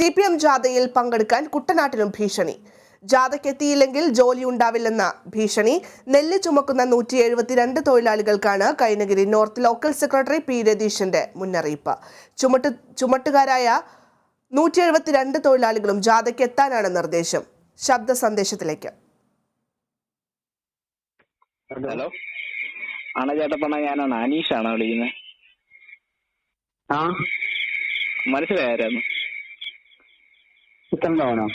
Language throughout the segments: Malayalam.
സി പി എം ജാഥയിൽ പങ്കെടുക്കാൻ കുട്ടനാട്ടിലും ഭീഷണി. ജാഥയ്ക്കെത്തിയില്ലെങ്കിൽ ജോലി ഉണ്ടാവില്ലെന്ന ഭീഷണി. നെല്ല് ചുമക്കുന്ന നൂറ്റി എഴുപത്തിരണ്ട് തൊഴിലാളികൾക്കാണ് Kainakari north local secretary P രതീഷിന്റെ മുന്നറിയിപ്പ്. ചുമട്ട് ചുമട്ടുകാരായ നൂറ്റി എഴുപത്തിരണ്ട് തൊഴിലാളികളും ജാഥയ്ക്ക് എത്താനാണ് നിർദ്ദേശം. ശബ്ദ സന്ദേശത്തിലേക്ക്. ഹലോ. ആണ് ചേട്ടപ്പണ ഞാനാണ്. അനീഷാണ് വിളിക്കുന്നത്? ആ. മനസ്സിലായിരുന്നു ചിക്കൻ ലോണോ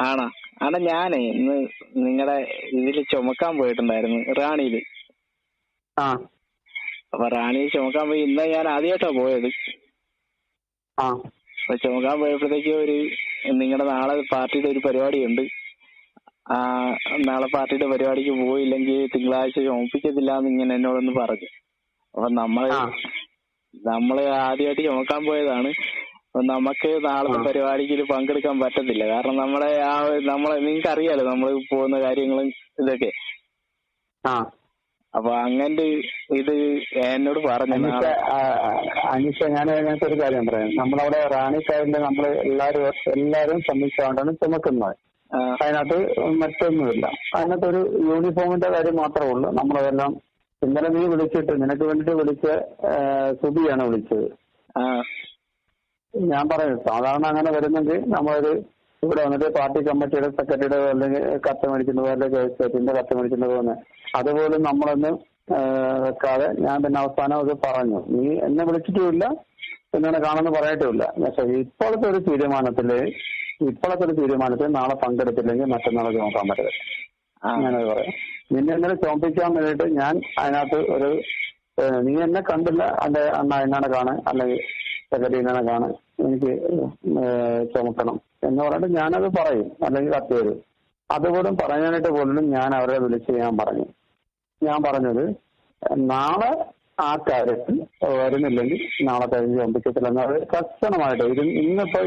ആണോ. ആണോ ഞാനേ ഇന്ന് നിങ്ങളുടെ ഇതിൽ ചുമക്കാൻ പോയിട്ടുണ്ടായിരുന്നു റാണിയിൽ ആ. അപ്പൊ റാണിയിൽ ചുമക്കാൻ പോയി. ഇന്ന് ഞാൻ ആദ്യമായിട്ടാ പോയത്. ആ. അപ്പൊ ചുമക്കാൻ പോയപ്പോഴത്തേക്ക് ഒരു നിങ്ങളുടെ നാളെ പാർട്ടിയുടെ ഒരു പരിപാടിയുണ്ട്. ആ നാളെ പാർട്ടിയുടെ പരിപാടിക്ക് പോയില്ലെങ്കിൽ തിങ്കളാഴ്ച ചുമപ്പിക്കത്തില്ല എന്ന് ഇങ്ങനെ എന്നോടൊന്ന് പറഞ്ഞു. അപ്പൊ നമ്മൾ നമ്മൾ ആദ്യമായിട്ട് ചുമക്കാൻ പോയതാണ്. അപ്പൊ നമുക്ക് നാളത്തെ. പരിപാടിക്ക് ഇത് പങ്കെടുക്കാൻ പറ്റത്തില്ല. കാരണം നമ്മളെ ആ നമ്മളെ നിങ്ങൾക്ക് അറിയാലോ നമ്മൾ പോകുന്ന കാര്യങ്ങളും ഇതൊക്കെ. അപ്പൊ അങ്ങനെ ഇത് എന്നോട് പറഞ്ഞു അനീഷ ഞാൻ അതിനകത്ത് ഒരു കാര്യം പറയാം. നമ്മളവിടെ റാണിക്കാരിന്റെ നമ്മൾ എല്ലാരും എല്ലാരും സംബന്ധിച്ചുകൊണ്ടാണ് ചുമക്കുന്നത്. അതിനകത്ത് മറ്റൊന്നുമില്ല. അതിനകത്ത് ഒരു യൂണിഫോമിന്റെ കാര്യം മാത്രമേ ഉള്ളൂ. നമ്മളതെല്ലാം ഇന്നലെ നീ വിളിച്ചിട്ട് നിനക്ക് വേണ്ടിട്ട് വിളിച്ച സുബിയാണ് വിളിച്ചത്. ആ, ഞാൻ പറയും സാധാരണ അങ്ങനെ വരുന്നെങ്കിൽ നമ്മളൊരു ഇവിടെ വന്നിട്ട് പാർട്ടി കമ്മിറ്റിയുടെ സെക്രട്ടറിയുടെ അല്ലെങ്കിൽ കത്ത് മേടിക്കുന്നതോ അല്ലെങ്കിൽ സ്റ്റേറ്റിന്റെ കത്ത് മേടിക്കുന്നതോ തന്നെ അതുപോലും നമ്മളൊന്ന് വെക്കാതെ ഞാൻ പിന്നെ അവസാനം അത് പറഞ്ഞു. നീ എന്നെ വിളിച്ചിട്ടുമില്ല എന്നെ കാണുമെന്ന് പറയട്ടുമില്ല പക്ഷെ ഇപ്പോഴത്തെ ഒരു തീരുമാനത്തിൽ ഇപ്പോഴത്തെ ഒരു തീരുമാനത്തിൽ നാളെ പങ്കെടുത്തില്ലെങ്കിൽ മറ്റന്നാളെ നോക്കാൻ പറ്റില്ല അങ്ങനെ പറയാം. നിന്നെ ഇന്നലെ ചോദിക്കാൻ വേണ്ടിയിട്ട് ഞാൻ അതിനകത്ത് ഒരു നീ എന്നെ കണ്ടില്ല അല്ലെ അണ്ണ എന്നാണ് കാണാൻ അല്ലെങ്കിൽ സെക്രട്ടറിനാണ് കാണാൻ എനിക്ക് ചുമക്കണം എന്ന് പറഞ്ഞിട്ട് ഞാനത് പറയും അല്ലെങ്കിൽ കത്ത് വരും അതുപോലും പറയാനായിട്ട് പോലും ഞാൻ അവരെ വിളിച്ച് ഞാൻ പറഞ്ഞു. ഞാൻ പറഞ്ഞത് നാളെ ആ കാര്യത്തിൽ വരുന്നില്ലെങ്കിൽ നാളെ കഴിഞ്ഞ് ചുമപ്പിക്കത്തില്ല. എന്നത് കർശനമായിട്ട് ഇത് ഇന്നിപ്പോ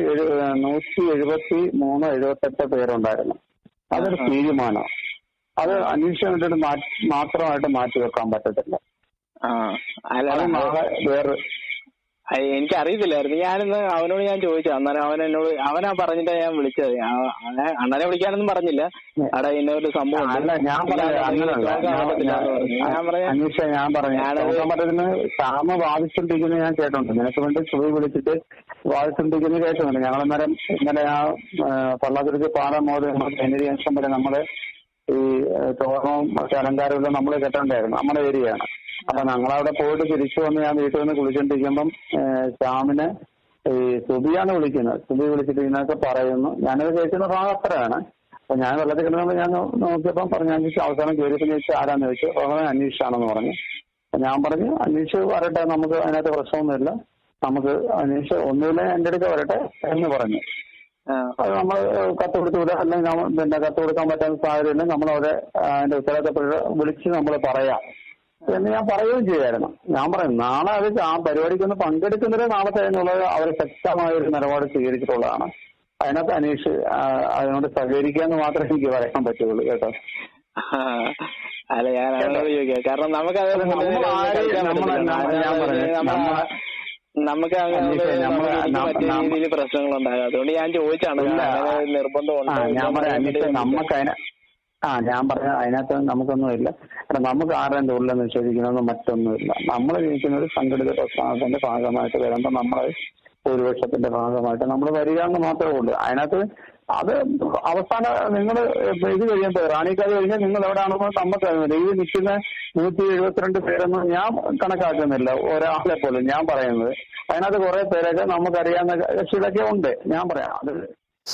നൂറ്റി എഴുപത്തി മൂന്ന് എഴുപത്തെട്ട് പേരുണ്ടായിരുന്നു. അതൊരു തീരുമാനം. അത് അന്വേഷണം വേണ്ടിയിട്ട് മാറ്റി മാത്രമായിട്ട് മാറ്റി വെക്കാൻ പറ്റത്തില്ല. അത് നാളെ വേറെ എനിക്ക് അറിയത്തില്ലായിരുന്നു ഞാനിന്ന് അവനോട് ഞാൻ ചോദിച്ചു. അന്നേരം അവൻ എന്നോട് അവനാ പറഞ്ഞിട്ടാ ഞാൻ വിളിച്ചത്. അണ്ണനെ വിളിക്കാനൊന്നും പറഞ്ഞില്ല. അവിടെ ഇന്ന ഒരു സംഭവം ഉണ്ട്. അല്ല ഞാൻ കേട്ടുണ്ട്. നിനക്ക് വേണ്ടി സുഖം വിളിച്ചിട്ട് ബാധിച്ചിട്ടിരിക്കുന്നത് കേട്ടിട്ടുണ്ട് ഞങ്ങളന്നേരം ഇങ്ങനെ ഇന്നലെ ആ പള്ളാതിരിച്ച് പാലം മുതൽ ജംഗ്ഷൻ വരെ നമ്മൾ ഈ തോരണവും മറ്റു അലങ്കാരവും നമ്മൾ കെട്ടണ്ടായിരുന്നു. നമ്മുടെ ഏരിയയാണ്. അപ്പൊ ഞങ്ങളവിടെ പോയിട്ട് തിരിച്ചു വന്ന് ഞാൻ വീട്ടിൽ നിന്ന് കുളിച്ചോണ്ടിരിക്കുമ്പം ശ്യാമിനെ ഈ സുബിയാണ് വിളിക്കുന്നത്. സുബി വിളിച്ചിട്ട് ഇതിനൊക്കെ പറയുന്നു. ഞാനത് കേൾക്കുന്ന ഭാഗം അത്രയാണ്. അപ്പൊ ഞാൻ വെള്ളത്തിൽ കിടന്നപ്പോൾ ഞാൻ നോക്കിയപ്പോൾ നോക്കിയപ്പം പറഞ്ഞു അന്വേഷിച്ച് അവസാനം കയറിയപ്പോൾ ചോദിച്ചു ആരാന്ന് ചോദിച്ചു? അവൻ അന്വേഷിച്ചാണെന്ന് പറഞ്ഞു. അപ്പൊ ഞാൻ പറഞ്ഞു അന്വേഷിച്ച് വരട്ടെ നമുക്ക് അതിനകത്ത് പ്രശ്നമൊന്നുമില്ല. നമുക്ക് അന്വേഷിച്ച് ഒന്നുമില്ല എന്റെ അടുത്ത് വരട്ടെ എന്ന് പറഞ്ഞു. അത് നമ്മൾ കത്ത് കൊടുത്തു വിടാം. അല്ലെങ്കിൽ പിന്നെ കത്ത് കൊടുക്കാൻ പറ്റാത്ത സാഹചര്യം നമ്മൾ അവരെ അതിന്റെ ഉത്തരവാദിത്തപ്പെട്ട വിളിച്ച് നമ്മൾ പറയാം. എന്ന് ഞാൻ പറയുകയും ചെയ്യായിരുന്നു ഞാൻ പറയും നാളെ അത് ആ പരിപാടിക്കൊന്ന് പങ്കെടുക്കുന്നത് നാളെ തന്നെയുള്ളത് അവർ ശക്തമായ ഒരു നിലപാട് സ്വീകരിച്ചിട്ടുള്ളതാണ്. അതിനകത്ത് അനീഷ് അതിനോട് സഹകരിക്കാന്ന് മാത്രമേ എനിക്ക് പറയാൻ പറ്റുള്ളൂ കേട്ടോ. അല്ല ഞാൻ ചോദിക്കാം. കാരണം നമുക്ക് നമുക്ക് അങ്ങനെ രീതിയിൽ പ്രശ്നങ്ങളുണ്ടാകും. അതുകൊണ്ട് ഞാൻ ചോദിച്ചാണ് അറിയാൻ നമുക്ക് അതിനെ ആ ഞാൻ പറഞ്ഞ അതിനകത്ത് നമുക്കൊന്നുമില്ല. കാരണം നമുക്ക് ആരുടെയും തൊഴിൽ നിഷേധിക്കണമെന്ന് മറ്റൊന്നുമില്ല. നമ്മൾ ജീവിക്കുന്ന ഒരു സംഘടിത പ്രസ്ഥാനത്തിന്റെ ഭാഗമായിട്ട് വരുമ്പോൾ ഒരു ഭൂരിപക്ഷത്തിന്റെ ഭാഗമായിട്ട് നമ്മൾ വരിക എന്ന് മാത്രമേ ഉള്ളൂ. അതിനകത്ത് അത് അവസാന നിങ്ങൾ ഇത് കഴിയുമ്പോൾ റാണിക്കാർ കഴിഞ്ഞാൽ നിങ്ങൾ എവിടെയാണെന്ന് നമുക്ക് അറിയില്ല. ഈ നിൽക്കുന്ന നൂറ്റി എഴുപത്തിരണ്ട് പേരൊന്നും ഞാൻ കണക്കാക്കുന്നില്ല. ഒരാളെ പോലും ഞാൻ പറയുന്നത്. അതിനകത്ത് കുറെ പേരൊക്കെ നമുക്കറിയാവുന്ന കക്ഷികളൊക്കെ ഉണ്ട്. ഞാൻ പറയാം. അത്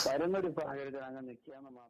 വരുന്നൊരു സാഹചര്യത്തിൽ അങ്ങനെ നിൽക്കുക എന്ന് മാത്രം